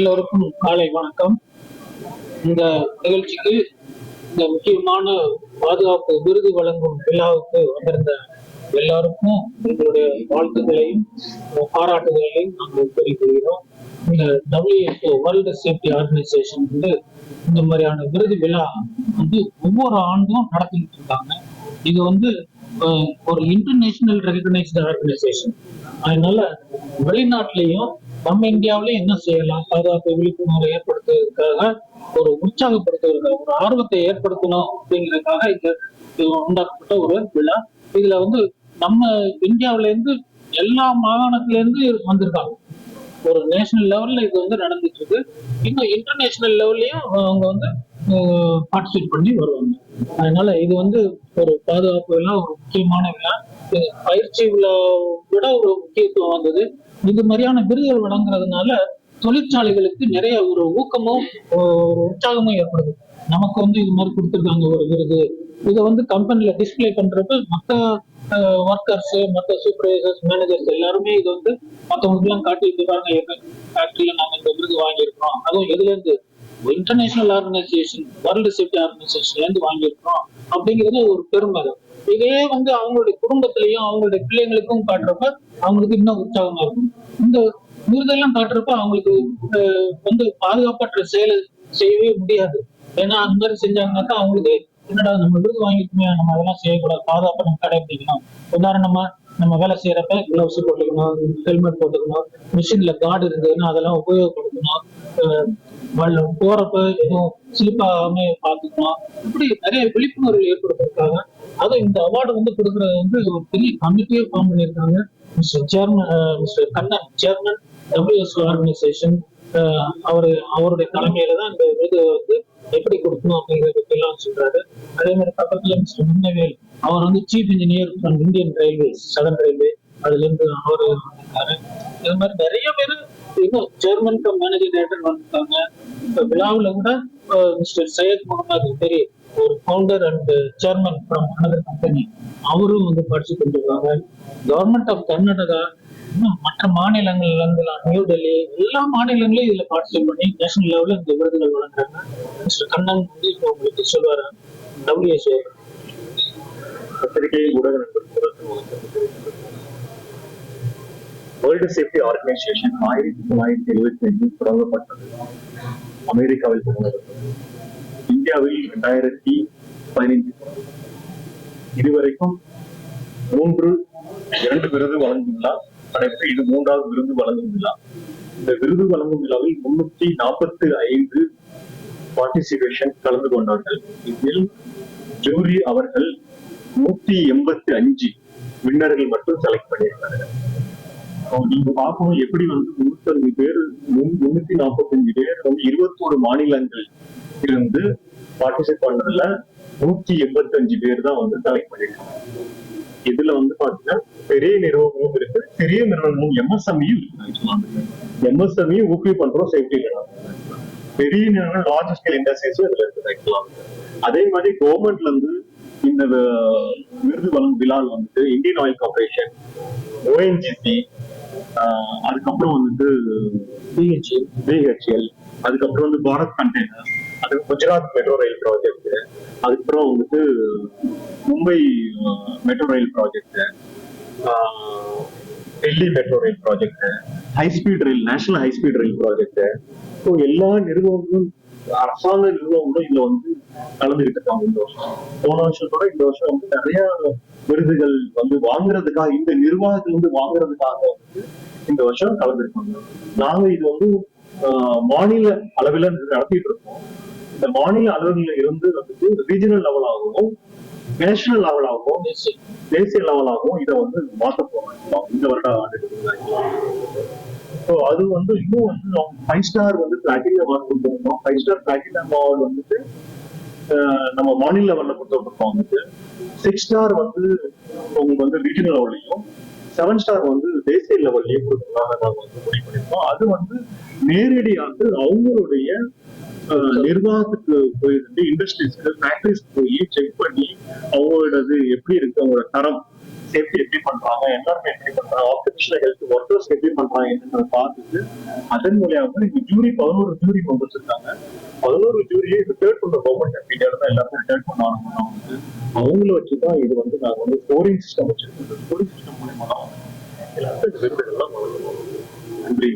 எல்லோருக்கும் காலை வணக்கம். இந்த நிகழ்ச்சிக்கு இந்த முக்கியமான பாதுகாப்பு விருது வழங்கும் விழாவுக்கு வந்திருந்த எல்லாருக்கும் எங்களுடைய வாழ்த்துக்களையும் பாராட்டுதலையும் நாங்கள் தெரிவிக்கிறோம். இந்த டபிள்யூஎஃப்ஓ வேர்ல்டு சேஃப்டி ஆர்கனைசேஷன் வந்து இந்த மாதிரியான விருது விழா வந்து ஒவ்வொரு ஆண்டும் நடத்திட்டு இருக்காங்க. இது வந்து ஒரு இன்டர்நேஷனல் ரெகனைஸ்டு ஆர்கனைசேஷன் அதனால வெளிநாட்டிலையும் நம்ம இந்தியாவிலையும் என்ன செய்யலாம்? பாதுகாப்பு விழிப்புணர்வு ஏற்படுத்துவதற்காக ஒரு உற்சாகப்படுத்துவதற்காக ஒரு ஆர்வத்தை ஏற்படுத்தணும் அப்படிங்கிறதுக்காக இங்க இது உண்டாக்கப்பட்ட ஒரு விழா. இதுல வந்து நம்ம இந்தியாவுல இருந்து எல்லா மாகாணத்துல இருந்து வந்திருக்காங்க. ஒரு நேஷனல் லெவல்ல இது வந்து நடந்துட்டு இருக்கு இன்னும் இன்டர்நேஷனல் லெவல்லயும் அவங்க வந்து பார்ட்டிசிபேட் பண்ணி வருவாங்க. அதனால இது வந்து ஒரு பாதுகாப்பு விழா ஒரு முக்கியமான விழா. பயிற்சி விழா விட ஒரு முக்கியத்துவம் வந்தது. இது மாதிரியான விருதுகள் வழங்குறதுனால தொழிற்சாலைகளுக்கு நிறைய ஒரு ஊக்கமும் ஒரு உற்சாகமும் ஏற்படுது. நமக்கு வந்து இது மாதிரி கொடுத்துருக்காங்க ஒரு விருது. இதை வந்து கம்பெனில டிஸ்ப்ளே பண்றப்ப மற்ற ஒர்க்கர்ஸ் மற்ற சூப்பர்வைசர்ஸ் மேனேஜர்ஸ் எல்லாருமே இது வந்து மற்றவங்களுக்குலாம் காட்டி காட்டிட்டு பாருங்க எங்க ஃபேக்டரியில நாங்க இந்த விருது வாங்கியிருக்கோம் அதுவும் எதுல இருந்து? இன்டர்நேஷனல் ஆர்கனைசேஷன் வேர்ல்டு சேஃப்டி ஆர்கனைசேஷன்ல இருந்து வாங்கியிருக்கோம் அப்படிங்கிறது ஒரு பெருமை இதே வந்து அவங்களுடைய குடும்பத்திலையும் அவங்களுடைய பிள்ளைங்களுக்கும் காட்டுறப்ப அவங்களுக்கு இன்னும் உற்சாகமா இருக்கும். இந்த விருதெல்லாம் காட்டுறப்ப அவங்களுக்கு வந்து பாதுகாப்பற்ற செயலை செய்யவே முடியாது. ஏன்னா அந்த மாதிரி செஞ்சாங்கன்னாக்கா அவங்களுக்கு என்னடா நம்ம விருது வாங்கிக்குமே நம்ம அதெல்லாம் செய்யக்கூடாது பாதுகாப்பை நம்ம கடைபிடிக்கணும். உதாரணமா நம்ம வேலை செய்யறப்ப கிளவுஸ் போட்டுக்கணும் ஹெல்மெட் போட்டுக்கணும் மிஷின்ல கார்டு இருந்ததுன்னா அதெல்லாம் உபயோகப்படுத்தணும். வள்ள- போறப்ப எதுவும் ஸ்லிப் ஆகாம பார்த்துக்கணும். இப்படி நிறைய விழிப்புணர்வு ஏற்படுத்திருக்காங்க அதுவும் இந்த அவார்டு வந்து கொடுக்கறது வந்து ஒரு பெரிய கமிட்டியே ஃபார்ம் பண்ணியிருக்காங்க. Mister chairman mister Kannan chairman W S organisation அவர் அவருடைய தலைமையில தான் இந்த விருது வந்து எப்படி கொடுக்கணும் அப்படிங்கறத பத்தி எல்லாம் சொல்றாரு. அதே மாதிரி பக்கத்துல மிஸ்டர் முன்னவேல் அவர் வந்து chief engineer from Indian railways southern railway அதுல இருந்து அவரு வந்திருக்காரு. இது மாதிரி நிறைய பேர் இன்னும் சேர்மன் கம் மேனேஜிங் டைரக்டர் வந்திருக்காங்க. இப்ப விழாவுல கூட மிஸ்டர் சையத் முகமது பெரிய ஒரு founder and chairman from another company அவரும் வந்து படிச்சு கொண்டிருக்காங்க கவர்மெண்ட் ஆஃப் கர்நாடகா மற்ற மாநிலங்கள்ல இருந்து நியூ டெல்லி எல்லா மாநிலங்களும் இதுல பார்ட்டிசிபேட் பண்ணி நேஷனல் லெவல்ல இந்த விருதுகள் வழங்குறாங்க. மிஸ்டர் கண்ணன் வந்து இப்போ உங்களுக்கு சொல்வாரு டபிள்யூஎஸ்ஏ பத்திரிகை ஊடக நண்பர்களுக்கு வேர்ல்டு சேஃப்டி ஆர்கனைசேஷன் ஆயிரத்தி தொள்ளாயிரத்தி எழுபத்தி அஞ்சில் தொடங்கப்பட்டது. அமெரிக்காவில் தொடங்கப்பட்டது இந்தியாவில் இரண்டாயிரத்தி பதினைந்து இதுவரைக்கும் மூன்று இரண்டு விருது வழங்கும் விழா நடைபெற்று இது மூன்றாவது விருது வழங்கும் விழா இந்த விருது வழங்கும் விழாவில் முன்னூத்தி நாற்பத்தி ஐந்து பார்ட்டிசிபேஷன் கலந்து கொண்டார்கள். இதில் ஜூரி அவர்கள் நூத்தி எண்பத்தி அஞ்சு விண்ணர்கள் மட்டும் செலக்ட் பண்ணியிருக்காங்க நீங்க பார்க்கணும் எப்படி வந்து முன்னூத்தி பேர் முன்- முன்னூத்தி நாற்பத்தஞ்சு பேர் வந்து இருபத்தோரு மாநிலங்கள் இருந்து பார்ட்டிசிபேட் பண்ணதுல நூத்தி எண்பத்தஞ்சு பேர் தான் வந்து செலக்ட் பண்ணிருக்காங்க. இதுல வந்து பாத்தீங்கன்னா பெரிய நிறுவனமும் இருக்கு பெரிய நிறுவனமும் எம்எஸ்எம்இயும் இருக்கு எம்எஸ்எம்இயும் ஊக்குவி பண்றோம் சேஃப்டி பெரிய நிறுவனம் லார்ஜ் ஸ்கேல் இண்டஸ்ட்ரீஸும் இதுல இருக்கு. வைக்கலாம் அதே மாதிரி கவர்மெண்ட்ல இருந்து இந்த விருது வழங்கும் விழாவில் வந்துட்டு இந்தியன் ஆயில் கார்பரேஷன் ஓஎன்ஜிசி அதுக்கப்புறம் வந்துட்டு பிஹெச்எல் பிஹெச்எல் அதுக்கப்புறம் வந்து பாரத் கண்டெய்னர் அது குஜராத் மெட்ரோ ரயில் ப்ராஜெக்ட் அதுக்கப்புறம் வந்துட்டு Mumbai metro rail project Delhi metro rail project high speed rail national high speed rail project so எல்லா நிறுவனங்களும் அரசாங்க நிறுவனங்களும் இதுல வந்து கலந்துகிட்டு இருக்காங்க. இந்த வருஷம் போன வருஷத்தோட இந்த வருஷம் வந்து நிறைய விருதுகள் வந்து வாங்குறதுக்காக இந்த நிர்வாகத்துல இருந்து வாங்குறதுக்காக வந்து இந்த வருஷம் கலந்துருக்காங்க நாங்க இது வந்து ஆஹ், மாநில அளவில் நடத்திட்டு இருக்கோம். இந்த மாநில அளவில் இருந்து வந்துட்டு ரீஜனல் லெவலாகவும் நேஷனல் லெவலாகவும் தேசிய. லெவலாகவும் இதை வந்து மாற்ற போறோம் இந்த வருட ஆண்டு ஸோ அது வந்து இன்னும் வந்து ஃபைவ் ஸ்டார் வந்து பிளாட்டினம் அவார்ட் கொடுத்துருக்கோம். ஃபைவ் ஸ்டார் பிளாட்டினம் அவார்டு வந்துட்டு நம்ம மாநில லெவல்ல கொடுத்துருக்கோம் வந்துட்டு. சிக்ஸ் ஸ்டார் வந்து உங்களுக்கு வந்து ரீஜனல் லெவல்லையும் செவன் ஸ்டார் வந்து தேசிய லெவல்லையும் கொடுக்கறதாக நாங்கள் வந்து முடிவு பண்ணிருக்கோம் அது வந்து நேரடியாக அவங்களுடைய நிர்வாகத்துக்கு நிர்வாகத்துக்கு போயிருந்து இண்டஸ்ட்ரீஸ்க்கு ஃபேக்டரிஸ்க்கு போய் செக் பண்ணி அவங்களோடது எப்படி இருக்கு அவங்களோட தரம் சேஃப்டி எப்படி பண்றாங்க எல்லாருமே எப்படி பண்றாங்க ஆக்குபேஷனல் ஹெல்த் ஒர்க்கர்ஸ் எப்படி பண்றாங்க என்னன்னு பார்த்துட்டு அதன் மூலியமா இந்த ஜூரி பதினோரு ஜூரி மெம்பர்ஸ் இருக்காங்க பதினோரு ஜூரியை ரிட்டர்ன் பண்ண கவர்மெண்ட் அப்படிங்கிறது தான் எல்லாருமே ரிட்டர்ன் பண்ண ஆரம்பிச்சோம் வந்து அவங்கள வச்சுதான் இது வந்து நாங்க வந்து ஸ்கோரிங் சிஸ்டம் வச்சிருக்கோம். ஸ்கோரிங் சிஸ்டம் மூலியமா தான் எல்லாருக்கும் விருதுகள்லாம் நன்றி.